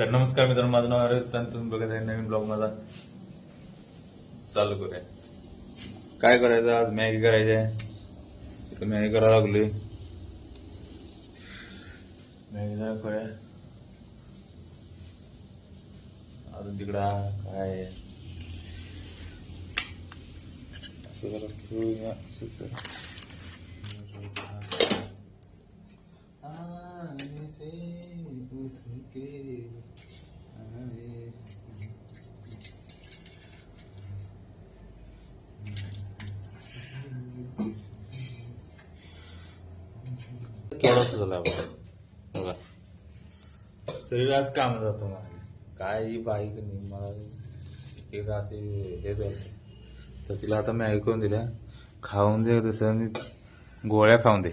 तर नमस्कार मित्रांनो माझं नाव आरोग्य तुम्ही बघत आहे नवीन ब्लॉग माझा. चालू करूया. काय करायचं आज? मॅगी करायची आहे. तर मॅगी करायला लागली मॅगी जरा करूया. अजून तिकडं काय? असं जरा फिरूया, असं आने से बघा. तरी आज काम जातो मला काय ही बाईक नाही मला एकदा असे हे जाते तर तिला आता मी ऐकून दिलं खाऊन दे तसं आणि गोळ्या खाऊन दे.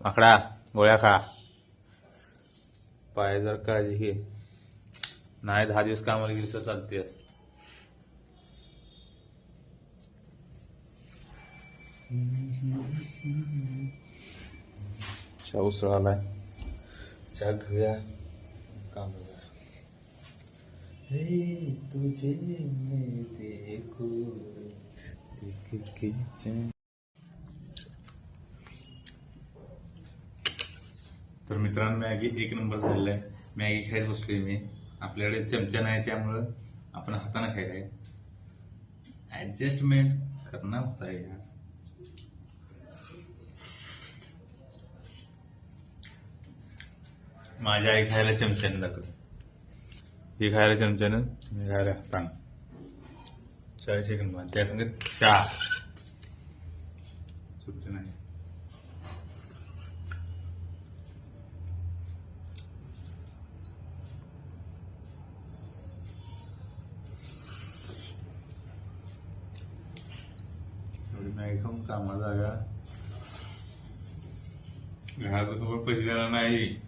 माकडा गोळ्या खा. पाय जर काळजी घे. नाही दहा दिवस कामाला गेली तर चालतेस चहा उसळ आलाय. चहा घेऊया. काम हे तुझे मैं देखो देख के तर मित्रांनो मॅगी एक नंबर झालेला आहे. मॅगी खायला बसलोय मी. आपल्याकडे चमचा नाही त्यामुळं आपण हाताने खायला आहे ॲडजस्टमेंट करणं होता आहे यार. माझ्या आई खायला चमच्यानं दाखवत ही खायला चमच्यानं मी खायला हातानं. चाळीस सेकंद त्या संगत चहा सुट्टी नाही एवढी मॅगी खाऊन कामाला जागा. सोबत पैसे देणार नाही.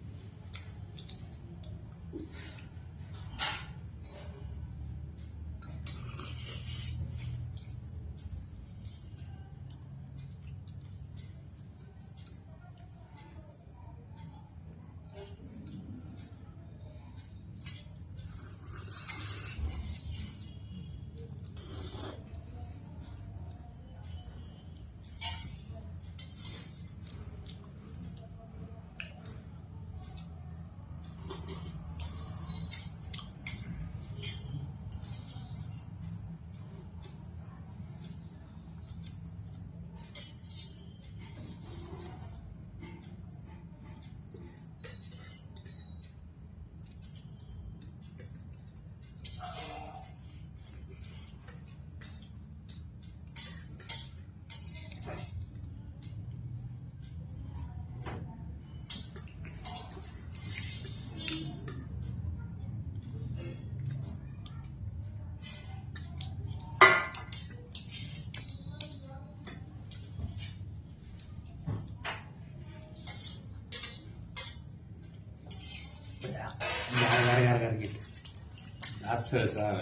गार गार गार गार घेत आज सहसा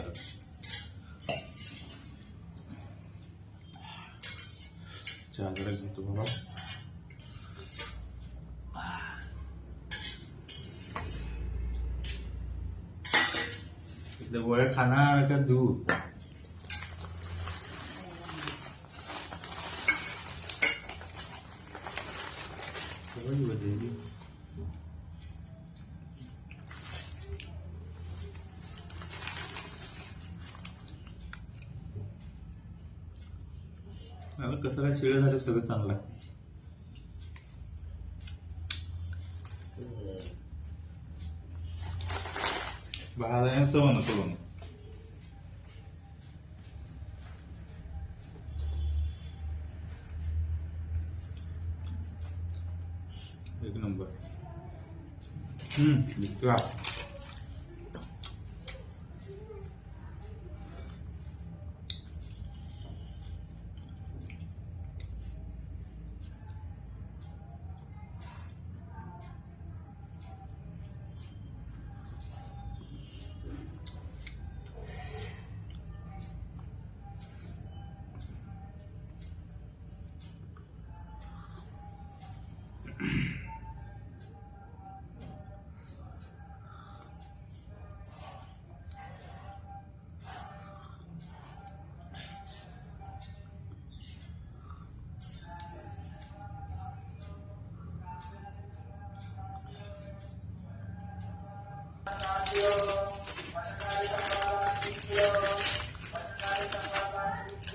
चहा जरा घेतो बाबा इथल्या गोळ्या खाणार का दूध कसं काय शिळ झालं सगळं चांगलं आहे. बाहेर सवय एक नंबर. हम्म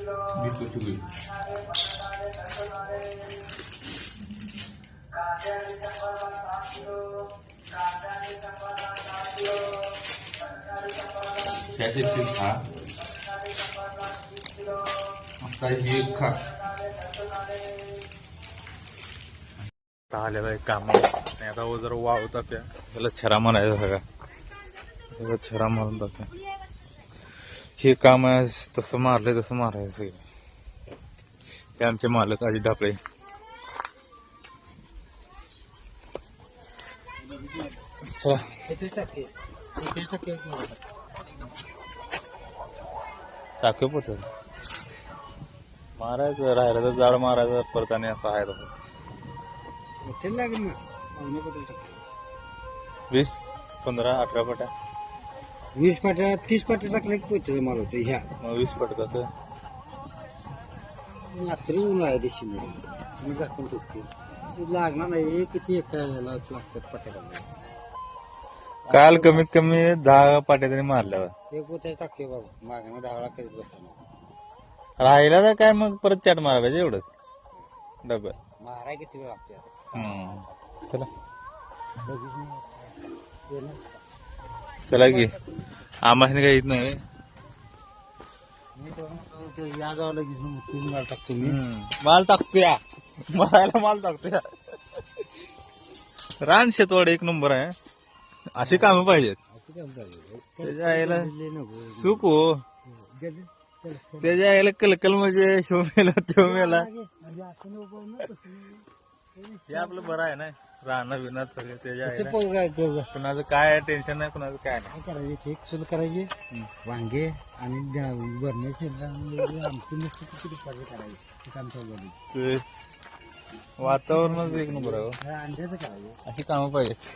लिखतो वीस पच्चीस होईल त्याचे ते खा आता हे खा आलेला आहे. काम नाही आता जर जरा वाव टाकूया त्याला छरा मारायचा सगळा सगळं छरा मारून टाकूया हे काम आहे तसं मारलंय तसं मारायचं सगळं. हे आमचे मालक आधी ढापळे चला. टाकू पोत. मारायचं राहिलं तर जाड मारायचं परत आणि असं आहे तसंच लागेल ना? वीस पंधरा अठरा पटा. वीस पाट्या तीस पाट्या टाकल्या की पोहोचते माल होते ह्या. मग वीस पडतात रात्री उन्हाळ्या देशी मिळून मी झाकून टुकते ते लागणार नाही हे किती एका ह्याला लागतात पाट्या काल कमीत कमी दहा पाट्या तरी मारल्या एक पोत्याच टाकते बाबा. मागणं दहा वेळा करीत बसा राहिला तर काय मग परत चाट मारा पाहिजे एवढंच. डबल. माराय किती वेळ लागते आता? हम्म. चला. चला की आम्हाला काही येत नाही मी तर म्हणतो ते या जावं लगेच मग तीन वेळा टाकतो मी. माल टाकतोया मारायला माल टाकतोया रान शेतवाड एक नंबर आहे अशी कामं पाहिजेत? त्याच्या आईला. सुख हो. त्याच्या आईला कलकल म्हणजे शिव मेला त्यो मेला. हे आपलं बरं आहे ना राहणं बिना सगळं त्याच्या ते आईला काय काय कुणाचं काय टेन्शन नाही कुणाचं काय नाही. करायचे? ते चूल करायचे. हम्म. वांगे आणि भरण्याची आमची मस्त किती करायची. ते. ते वातावरणच एक नंबर आहे हो. अंड्याचं करायचं. अशी कामं पाहिजेत.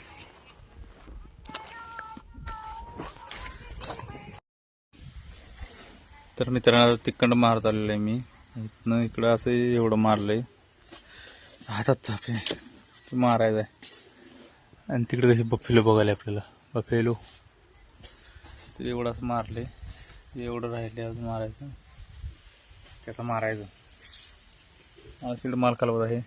तर मित्रांनो आता तिकडं मारत आलेलो आहे मी. इथनं इकडं असं एवढं मारलंय. हातात ताप आहे. मारायचं आहे आणि तिकडे कसे बफेलो बघायला आपल्याला. बफेलो. ते एवढं असं मारले. एवढं राहिले अजून मारायचं. त्याचा मारायचं. मला तिकडे माल कालवत आहे